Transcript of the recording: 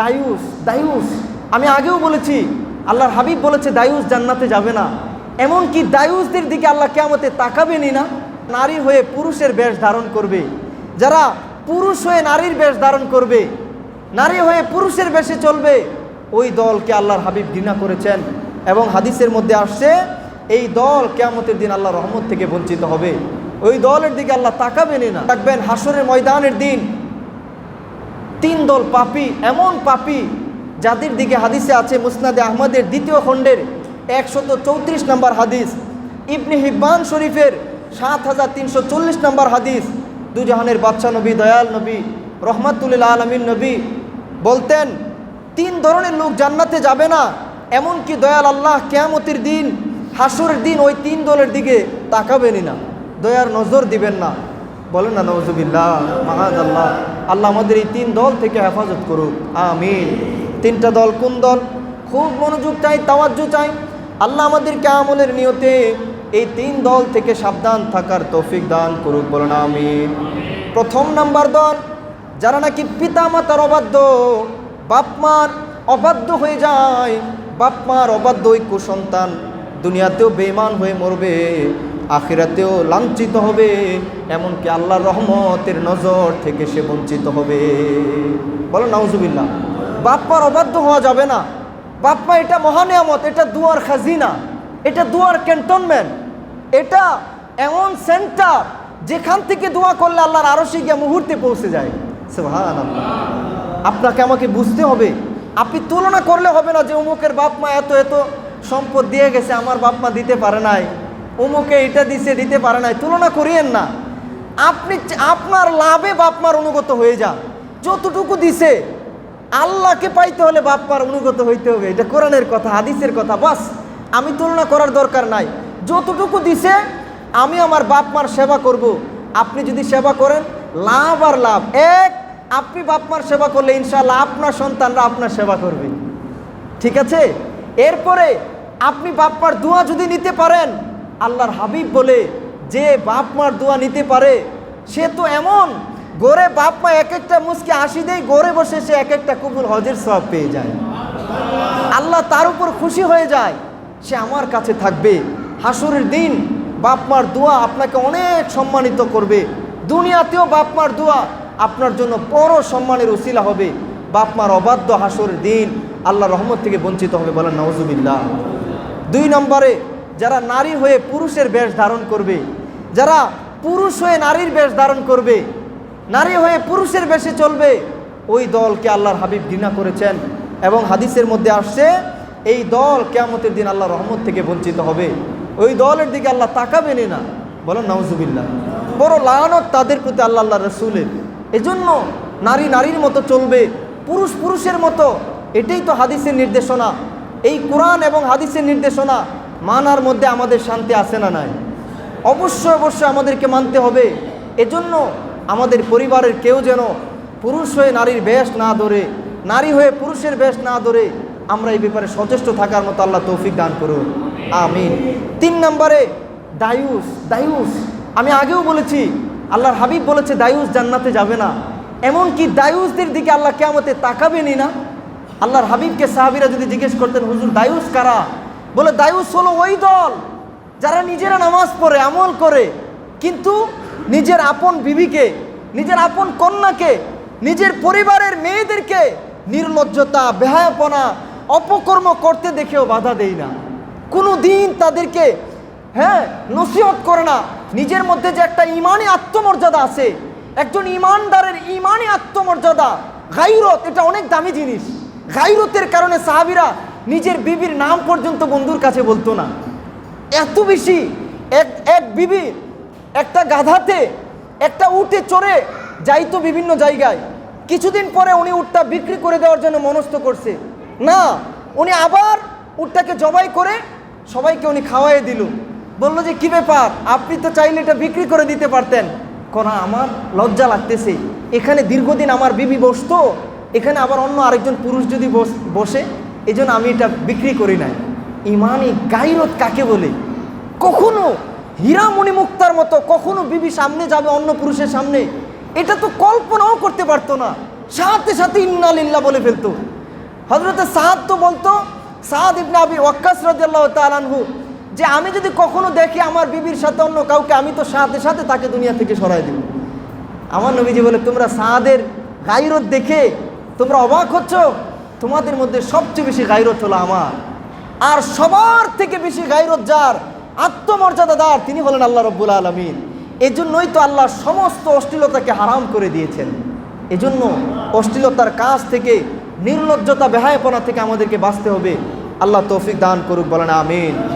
দায়ুস দায়ুস। আমি আগেও বলেছি, আল্লাহর হাবিব বলেছে, দায়ুস জান্নাতে যাবে না। এমনকি দায়ুসদের দিকে আল্লাহ কেমতে তাকাবেনি না, নারী হয়ে পুরুষের বেশ ধারণ করবে। যারা পুরুষ হয়ে নারীর বেশ ধারণ করবে, নারী হয়ে পুরুষের বেশে চলবে, ওই দলকে আল্লাহর হাবিব ঘৃণা করেছেন। এবং হাদিসের মধ্যে আসছে, এই দল কেয়ামতের দিন আল্লাহ রহমত থেকে বঞ্চিত হবে। ওই দলের দিকে আল্লাহ তাকাবেনই না। থাকবেন হাসরের ময়দানের দিন তিন দল পাপি, এমন পাপি যাদের দিকে হাদিসে আছে মুসনাদে আহমদের দ্বিতীয় খণ্ডের একশত চৌত্রিশ নম্বর হাদিস, ইবনি হিব্বান শরীফের সাত হাজার তিনশো চল্লিশ নম্বর হাদিস, দুজাহানের বাদশা নবী, দয়াল নবী, রহমাতুল্লিল আলমিন নবী বলতেন, তিন ধরনের লোক জান্নাতে যাবে না, এমনকি দয়াল আল্লাহ কেয়ামতির দিন, হাসুরের দিন ওই তিন দলের দিকে তাকাবেনই না। দয়ার নজর দিবেন না। বলেন না নজুবিল্লাহ মাহাদ আল্লাহ আল্লাহ আমাদের এই তিন দল থেকে হেফাজত করুক। আমিন। তিনটা দল কোন দল? খুব মনোযোগ চাই, তাওয়াজ্জু চাই। আল্লাহ আমাদেরকে আমলের নিয়তে এই তিন দল থেকে সাবধান থাকার তৌফিক দান করুক, বলেন আমিন। প্রথম নাম্বার দল, যারা নাকি পিতা মাতার অবাধ্য, বাপমার অবাধ্য হয়ে যায় বাপ মার অবাধ্য ওই কুসন্তান দুনিয়াতেও বেমান হয়ে মরবে। আখিরাতেও লাঞ্ছিত হবে, এমনকি আল্লাহর রহমতের নজর থেকে সে বঞ্চিত হবে। বলো, নাউজুবিল্লাহ। বাপ্পার অবাধ্য হওয়া যাবে না। বাপ্পা এটা মহানিয়ামত এটা দুয়ার খাজিনা, এটা দুয়ার ক্যান্টনমেন্ট, এটা এমন সেন্টার যেখান থেকে দোয়া করলে আল্লাহর আরশে গিয়ে মুহূর্তে পৌঁছে যায়। আপনাকে আমাকে বুঝতে হবে। আপনি তুলনা করলে হবে না যে অমুকের বাপ মা এত এত সম্পদ দিয়ে গেছে, আমার বাপ মা দিতে পারে নাই। অমুকে এটা দিছে, দিতে পারে নাই। তুলনা করিয়েন না। আপনি আপনার লাভে বাপ মার অনুগত হয়ে যান যতটুকু দিছে, আল্লাহকে পাইতে হলে বাপমার অনুগত হইতে হবে। এটা কোরআনের কথা, হাদিসের কথা। বাস, আমি তুলনা করার দরকার নাই। যতটুকু দিছে, আমি আমার বাপ মার সেবা করব। আপনি যদি সেবা করেন, লাভ আর লাভ। এক, আপনি বাপমার সেবা করলে ইনশাল্লাহ আপনার সন্তানরা আপনার সেবা করবে। ঠিক আছে? এরপরে আপনি বাপমার দোয়া যদি নিতে পারেন আল্লাহর হাবিব বলে যে বাপ মার দোয়া নিতে পারে, সে তো এমন। গড়ে বাপ মা এক একটা মুসকে আসি দেয় গড়ে বসে সে এক একটা কবুল হজের সব পেয়ে যায়। আল্লাহ তার উপর খুশি হয়ে যায়, সে আমার কাছে থাকবে। হাসুরের দিন বাপ মার দোয়া আপনাকে অনেক সম্মানিত করবে। দুনিয়াতেও বাপ মার দোয়া আপনার জন্য বড় সম্মানের উসিলা হবে। বাপ মার অবাধ্য হাসুরের দিন আল্লাহ রহমত থেকে বঞ্চিত হবে বলেন নওজুবিল্লাহ দুই নম্বরে যারা নারী হয়ে পুরুষের বেশ ধারণ করবে, যারা পুরুষ হয়ে নারীর বেশ ধারণ করবে, নারী হয়ে পুরুষের বেশে চলবে, ওই দলকে আল্লাহর হাবিব ঘৃণা করেছেন এবং হাদিসের মধ্যে আসছে, এই দল কেয়ামতের দিন আল্লাহ রহমত থেকে বঞ্চিত হবে। ওই দলের দিকে আল্লাহ তাকাবেনই না। বলেন, নাউজুবিল্লাহ। বড় লানত তাদের প্রতি আল্লাহ আল্লাহ রসুলের। এজন্য নারী নারীর মতো চলবে, পুরুষ পুরুষের মতো। এটাই তো হাদিসের নির্দেশনা। এই কোরআন এবং হাদিসের নির্দেশনা মানার মধ্যে আমাদের শান্তি আসে না নাই? অবশ্যই অবশ্যই আমাদেরকে মানতে হবে। এজন্য আমাদের পরিবারের কেউ যেন পুরুষ হয়ে নারীর বেশ না ধরে, নারী হয়ে পুরুষের বেশ না ধরে আমরা এই ব্যাপারে সচেষ্ট থাকার মতো আল্লাহ তৌফিক দান করুন। আমিন। তিন নম্বরে, দায়ুস দায়ুস। আমি আগেও বলেছি, আল্লাহর হাবিব বলেছে, দায়ুস জান্নাতে যাবে না। এমনকি দায়ুসদের দিকে আল্লাহ কেমতে তাকাবেনি না। আল্লাহর হাবিবকে সাহাবিরা যদি জিজ্ঞেস করতেন, হুজুর, দায়ুস কারা? বলে, দায়ুস হলো ওই দল যারা নিজেরা নামাজ পড়ে, আমল করে। কিন্তু নিজের আপন বিবিকে, নিজের আপন কন্যাকে, নিজের পরিবারের মেয়েদেরকে নির্লজ্জতা, বেহায়াপনা, অপকর্ম করতে দেখেও বাধা দেই না। কোনো দিন তাদেরকে হ্যাঁ নসিহত করে না। নিজের মধ্যে যে একটা ইমানি আত্মমর্যাদা আছে, একজন ইমানদারের ইমানি আত্মমর্যাদা, গাইরত, এটা অনেক দামি জিনিস। গাইরতের কারণে সাহাবিরা নিজের বিবির নাম পর্যন্ত বন্ধুর কাছে বলতো না। এত বেশি এক এক বিবি একটা গাধাতে, একটা উটে চড়ে যাইতো বিভিন্ন জায়গায়। কিছুদিন পরে উনি উটটা বিক্রি করে দেওয়ার জন্য মনস্থ করছে। না, উনি আবার উটটাকে জবাই করে সবাইকে উনি খাওয়াই দিল। বলল যে, কি ব্যাপার? আপনি তো চাইলে এটা বিক্রি করে দিতে পারতেন। কোনা, আমার লজ্জা লাগতেছে। এখানে দীর্ঘদিন আমার বিবি বসতো, এখানে আবার অন্য আরেকজন পুরুষ যদি বসে এই আমি এটা বিক্রি করি নাই। ইমানি গাইরত কাকে বলে? কখনো হীরামণি মুক্তার মতো কখনো বিবি সামনে যাবে, অন্য পুরুষের সামনে? এটা তো কল্পনাও করতে পারতো না। সাথে সাথে ইন্নালিল্লাহ বলে ফেলতো। হজরতে সাহাদ তো বলতো সাহাদ ইবনে আবি ওয়াক্কাস রাদিয়াল্লাহু তাআলা আনহু, যে আমি যদি কখনো দেখি আমার বিবির সাথে অন্য কাউকে, আমি তো সাথে সাথে তাকে দুনিয়া থেকে সরাই দিব। আমার নবীজি বলে, তোমরা সাহাদের গাইরত দেখে তোমরা অবাক হচ্ছ? তোমাদের মধ্যে সবচেয়ে বেশি গাইরত হলো আমার। আর সবার থেকে বেশি গাইরত যার আত্মমর্যাদাদার তিনি হলেন আল্লাহ রব্বুল আলমিন। এজন্যই তো আল্লাহ সমস্ত অশ্লীলতাকে হারাম করে দিয়েছেন। এজন্য অশ্লীলতার কাজ থেকে, নির্লজ্জতা, বেহায়পনা থেকে আমাদেরকে বাঁচতে হবে। আল্লাহ তৌফিক দান করুক, বলেন আমিন।